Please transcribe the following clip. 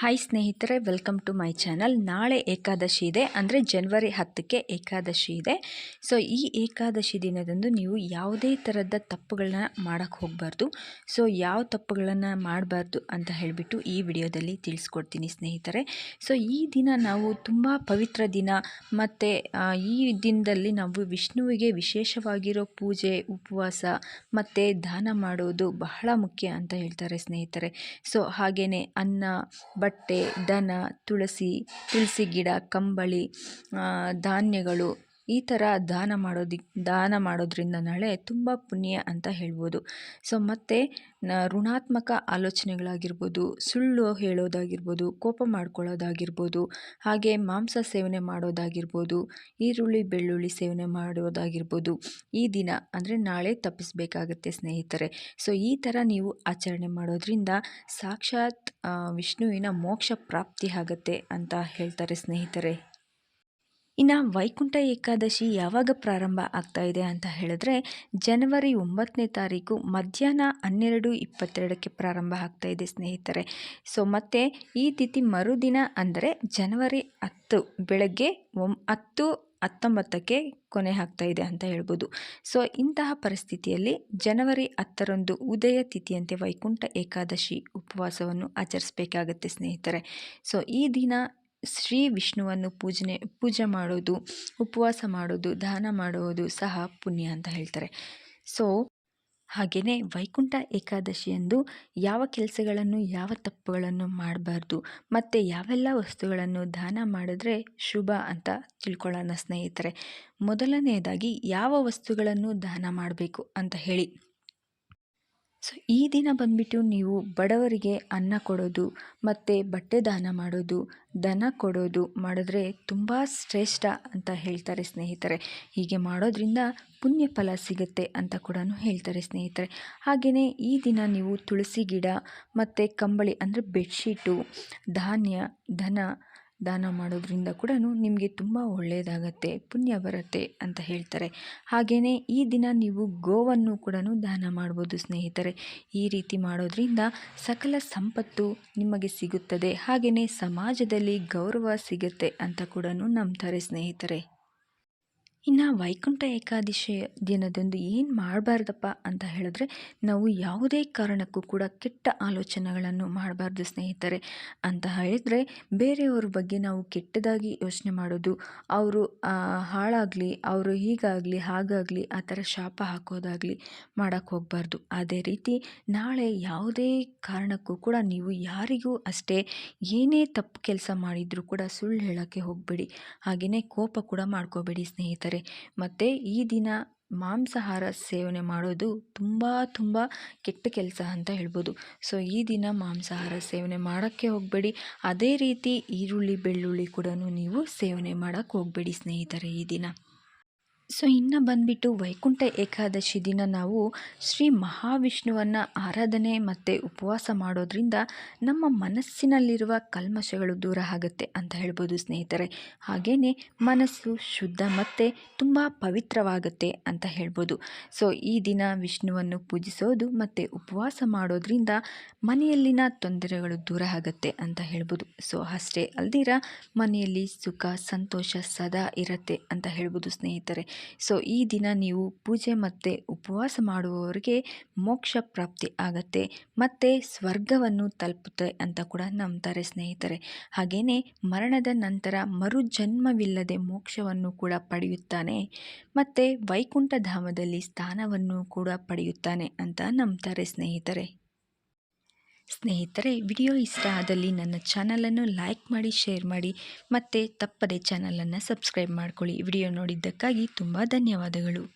Hi ಸ್ನೇಹಿತರೆ welcome to my channel ನಾಳೆ ಏಕಾದಶಿ ಇದೆ. ಅಂದರೆ ಜನ್ವರಿ ಹತ್ತಕ್ಕೆ ಏಕಾದಶಿ ಇದೆ. ಸೊ ಈ ಏಕಾದಶಿ ದಿನದಂದು ನೀವು ಯಾವುದೇ ಥರದ ತಪ್ಪುಗಳನ್ನ ಮಾಡೋಕ್ಕೆ ಹೋಗಬಾರ್ದು. ಸೊ ಯಾವ ತಪ್ಪುಗಳನ್ನು ಮಾಡಬಾರ್ದು ಅಂತ ಹೇಳಿಬಿಟ್ಟು ಈ ವಿಡಿಯೋದಲ್ಲಿ ತಿಳಿಸ್ಕೊಡ್ತೀನಿ ಸ್ನೇಹಿತರೆ. ಸೊ ಈ ದಿನ ನಾವು ತುಂಬ ಪವಿತ್ರ ದಿನ. ಮತ್ತು ಈ ದಿನದಲ್ಲಿ ನಾವು ವಿಷ್ಣುವಿಗೆ ವಿಶೇಷವಾಗಿರೋ ಪೂಜೆ, ಉಪವಾಸ, ಮತ್ತು ದಾನ ಮಾಡೋದು ಬಹಳ ಮುಖ್ಯ ಅಂತ ಹೇಳ್ತಾರೆ ಸ್ನೇಹಿತರೆ. ಸೊ ಹಾಗೆಯೇ ಅನ್ನ ಬಟ್ಟೆ ದನ ತುಳಸಿ ತುಳಸಿ ಗಿಡ ಕಂಬಳಿ ಧಾನ್ಯಗಳು ಈ ಥರ ದಾನ ಮಾಡೋದಿಕ್ ದಾನ ಮಾಡೋದ್ರಿಂದ ನಾಳೆ ತುಂಬ ಪುಣ್ಯ ಅಂತ ಹೇಳ್ಬೋದು. ಸೊ ಮತ್ತು ಋಣಾತ್ಮಕ ಆಲೋಚನೆಗಳಾಗಿರ್ಬೋದು, ಸುಳ್ಳು ಹೇಳೋದಾಗಿರ್ಬೋದು, ಕೋಪ ಮಾಡ್ಕೊಳ್ಳೋದಾಗಿರ್ಬೋದು, ಹಾಗೆ ಮಾಂಸ ಸೇವನೆ ಮಾಡೋದಾಗಿರ್ಬೋದು, ಈರುಳ್ಳಿ, ಬೆಳ್ಳುಳ್ಳಿ ಸೇವನೆ ಮಾಡೋದಾಗಿರ್ಬೋದು, ಈ ದಿನ ಅಂದರೆ ನಾಳೆ ತಪ್ಪಿಸಬೇಕಾಗತ್ತೆ ಸ್ನೇಹಿತರೆ. ಸೊ ಈ ಥರ ನೀವು ಆಚರಣೆ ಮಾಡೋದ್ರಿಂದ ಸಾಕ್ಷಾತ್ ವಿಷ್ಣುವಿನ ಮೋಕ್ಷ ಪ್ರಾಪ್ತಿ ಆಗುತ್ತೆ ಅಂತ ಹೇಳ್ತಾರೆ ಸ್ನೇಹಿತರೆ. ಇನ್ನು ವೈಕುಂಠ ಏಕಾದಶಿ ಯಾವಾಗ ಪ್ರಾರಂಭ ಆಗ್ತಾ ಇದೆ ಅಂತ ಹೇಳಿದ್ರೆ ಜನವರಿ ಒಂಬತ್ತನೇ ತಾರೀಕು ಮಧ್ಯಾಹ್ನ ಹನ್ನೆರಡು ಇಪ್ಪತ್ತೆರಡಕ್ಕೆ ಪ್ರಾರಂಭ ಆಗ್ತಾ ಇದೆ, ಸ್ನೇಹಿತರೆ. ಸೊ ಮತ್ತು ಈ ತಿಥಿ ಮರುದಿನ ಅಂದರೆ ಜನವರಿ ಹತ್ತು ಬೆಳಗ್ಗೆ ಒಂ, ಹತ್ತು ಹತ್ತೊಂಬತ್ತಕ್ಕೆ ಕೊನೆ ಆಗ್ತಾ ಇದೆ ಅಂತ ಹೇಳ್ಬೋದು. ಸೊ ಇಂತಹ ಪರಿಸ್ಥಿತಿಯಲ್ಲಿ ಜನವರಿ ಹತ್ತರಂದು ಉದಯ ತಿಥಿಯಂತೆ ವೈಕುಂಠ ಏಕಾದಶಿ ಉಪವಾಸವನ್ನು ಆಚರಿಸಬೇಕಾಗತ್ತೆ, ಸ್ನೇಹಿತರೆ. ಸೊ ಈ ದಿನ ಶ್ರೀ ವಿಷ್ಣುವನ್ನು ಪೂಜನೆ, ಪೂಜೆ ಮಾಡೋದು, ಉಪವಾಸ ಮಾಡೋದು, ದಾನ ಮಾಡುವುದು ಸಹ ಪುಣ್ಯ ಅಂತ ಹೇಳ್ತಾರೆ. ಸೊ ಹಾಗೆಯೇ ವೈಕುಂಠ ಏಕಾದಶಿಯಂದು ಯಾವ ಕೆಲಸಗಳನ್ನು, ಯಾವ ತಪ್ಪುಗಳನ್ನು ಮಾಡಬಾರ್ದು, ಮತ್ತು ಯಾವೆಲ್ಲ ವಸ್ತುಗಳನ್ನು ದಾನ ಮಾಡಿದ್ರೆ ಶುಭ ಅಂತ ತಿಳ್ಕೊಳ್ಳೋಣ ಸ್ನೇಹಿತರೆ. ಮೊದಲನೆಯದಾಗಿ ಯಾವ ವಸ್ತುಗಳನ್ನು ದಾನ ಮಾಡಬೇಕು ಅಂತ ಹೇಳಿ. ಸೊ ಈ ದಿನ ಬಂದುಬಿಟ್ಟು ನೀವು ಬಡವರಿಗೆ ಅನ್ನ ಕೊಡೋದು, ಮತ್ತು ಬಟ್ಟೆ ದಾನ ಮಾಡೋದು, ದನ ಕೊಡೋದು ಮಾಡಿದ್ರೆ ತುಂಬ ಶ್ರೇಷ್ಠ ಅಂತ ಹೇಳ್ತಾರೆ ಸ್ನೇಹಿತರೆ. ಹೀಗೆ ಮಾಡೋದ್ರಿಂದ ಪುಣ್ಯ ಫಲ ಸಿಗುತ್ತೆ ಅಂತ ಕೂಡ ಹೇಳ್ತಾರೆ ಸ್ನೇಹಿತರೆ. ಹಾಗೆಯೇ ಈ ದಿನ ನೀವು ತುಳಸಿ ಗಿಡ ಮತ್ತು ಕಂಬಳಿ ಅಂದರೆ ಬೆಡ್ಶೀಟು, ಧಾನ್ಯ, ದನ ದಾನ ಮಾಡೋದ್ರಿಂದ ಕೂಡ ನಿಮಗೆ ತುಂಬ ಒಳ್ಳೆಯದಾಗತ್ತೆ ಪುಣ್ಯ ಬರುತ್ತೆ ಅಂತ ಹೇಳ್ತಾರೆ. ಹಾಗೆಯೇ ಈ ದಿನ ನೀವು ಗೋವನ್ನು ಕೂಡ ದಾನ ಮಾಡ್ಬೋದು ಸ್ನೇಹಿತರೆ. ಈ ರೀತಿ ಮಾಡೋದ್ರಿಂದ ಸಕಲ ಸಂಪತ್ತು ನಿಮಗೆ ಸಿಗುತ್ತದೆ. ಹಾಗೆಯೇ ಸಮಾಜದಲ್ಲಿ ಗೌರವ ಸಿಗುತ್ತೆ ಅಂತ ಕೂಡ ನಂಬ್ತಾರೆ ಸ್ನೇಹಿತರೆ. ಇನ್ನು ವೈಕುಂಠ ಏಕಾದಶಿ ದಿನದಂದು ಏನು ಮಾಡಬಾರ್ದಪ್ಪ ಅಂತ ಹೇಳಿದ್ರೆ, ನಾವು ಯಾವುದೇ ಕಾರಣಕ್ಕೂ ಕೂಡ ಕೆಟ್ಟ ಆಲೋಚನೆಗಳನ್ನು ಮಾಡಬಾರ್ದು ಸ್ನೇಹಿತರೆ ಅಂತ ಹೇಳಿದರೆ, ಬೇರೆಯವ್ರ ಬಗ್ಗೆ ನಾವು ಕೆಟ್ಟದಾಗಿ ಯೋಚನೆ ಮಾಡೋದು, ಅವರು ಹಾಳಾಗಲಿ, ಅವರು ಹೀಗಾಗಲಿ, ಹಾಗಾಗಲಿ, ಆ ಥರ ಶಾಪ ಹಾಕೋದಾಗಲಿ ಮಾಡೋಕ್ಕೆ ಹೋಗಬಾರ್ದು. ಅದೇ ರೀತಿ ನಾಳೆ ಯಾವುದೇ ಕಾರಣಕ್ಕೂ ಕೂಡ ನೀವು ಯಾರಿಗೂ ಅಷ್ಟೇ ಏನೇ ತಪ್ಪು ಕೆಲಸ ಮಾಡಿದರೂ ಕೂಡ ಸುಳ್ಳು ಹೇಳೋಕ್ಕೆ ಹೋಗಬೇಡಿ. ಹಾಗೆಯೇ ಕೋಪ ಕೂಡ ಮಾಡ್ಕೋಬೇಡಿ ಸ್ನೇಹಿತರೆ. ಮತ್ತು ಈ ದಿನ ಮಾಂಸಾಹಾರ ಸೇವನೆ ಮಾಡೋದು ತುಂಬ ತುಂಬ ಕೆಟ್ಟ ಕೆಲಸ ಅಂತ ಹೇಳ್ಬೋದು. ಸೊ, ಈ ದಿನ ಮಾಂಸಾಹಾರ ಸೇವನೆ ಮಾಡೋಕ್ಕೆ ಹೋಗಬೇಡಿ. ಅದೇ ರೀತಿ ಈರುಳ್ಳಿ, ಬೆಳ್ಳುಳ್ಳಿ ಕೂಡ ನೀವು ಸೇವನೆ ಮಾಡೋಕ್ಕೆ ಹೋಗಬೇಡಿ ಸ್ನೇಹಿತರೆ ಈ ದಿನ. ಸೊ, ಇನ್ನು ಬಂದುಬಿಟ್ಟು ವೈಕುಂಠ ಏಕಾದಶಿ ದಿನ ನಾವು ಶ್ರೀ ಮಹಾವಿಷ್ಣುವನ್ನು ಆರಾಧನೆ ಮತ್ತು ಉಪವಾಸ ಮಾಡೋದ್ರಿಂದ ನಮ್ಮ ಮನಸ್ಸಿನಲ್ಲಿರುವ ಕಲ್ಮಶಗಳು ದೂರ ಆಗುತ್ತೆ ಅಂತ ಹೇಳ್ಬೋದು ಸ್ನೇಹಿತರೆ. ಹಾಗೆಯೇ ಮನಸ್ಸು ಶುದ್ಧ ಮತ್ತು ತುಂಬ ಪವಿತ್ರವಾಗುತ್ತೆ ಅಂತ ಹೇಳ್ಬೋದು. ಸೊ, ಈ ದಿನ ವಿಷ್ಣುವನ್ನು ಪೂಜಿಸೋದು ಮತ್ತು ಉಪವಾಸ ಮಾಡೋದ್ರಿಂದ ಮನೆಯಲ್ಲಿನ ತೊಂದರೆಗಳು ದೂರ ಆಗುತ್ತೆ ಅಂತ ಹೇಳ್ಬೋದು. ಸೊ, ಅಷ್ಟೇ ಅಲ್ದಿರ ಮನೆಯಲ್ಲಿ ಸುಖ, ಸಂತೋಷ ಸದಾ ಇರುತ್ತೆ ಅಂತ ಹೇಳ್ಬೋದು ಸ್ನೇಹಿತರೆ. ಸೊ ಈ ದಿನ ನೀವು ಪೂಜೆ ಮತ್ತು ಉಪವಾಸ ಮಾಡುವವರಿಗೆ ಮೋಕ್ಷ ಪ್ರಾಪ್ತಿ ಆಗತ್ತೆ, ಮತ್ತು ಸ್ವರ್ಗವನ್ನು ತಲುಪುತ್ತೆ ಅಂತ ಕೂಡ ನಂಬ್ತಾರೆ ಸ್ನೇಹಿತರೆ. ಹಾಗೆಯೇ ಮರಣದ ನಂತರ ಮರುಜನ್ಮವಿಲ್ಲದೆ ಮೋಕ್ಷವನ್ನು ಕೂಡ ಪಡೆಯುತ್ತಾನೆ, ಮತ್ತು ವೈಕುಂಠ ಧಾಮದಲ್ಲಿ ಸ್ಥಾನವನ್ನು ಕೂಡ ಪಡೆಯುತ್ತಾನೆ ಅಂತ ನಂಬ್ತಾರೆ ಸ್ನೇಹಿತರೆ. ಸ್ನೇಹಿತರೆ, ವಿಡಿಯೋ ಇಷ್ಟ ಆದಲ್ಲಿ ನನ್ನ ಚಾನಲನ್ನು ಲೈಕ್ ಮಾಡಿ, ಶೇರ್ ಮಾಡಿ ಮತ್ತು ತಪ್ಪದೆ ಚಾನಲನ್ನು ಸಬ್ಸ್ಕ್ರೈಬ್ ಮಾಡ್ಕೊಳ್ಳಿ. ವಿಡಿಯೋ ನೋಡಿದ್ದಕ್ಕಾಗಿ ತುಂಬ ಧನ್ಯವಾದಗಳು.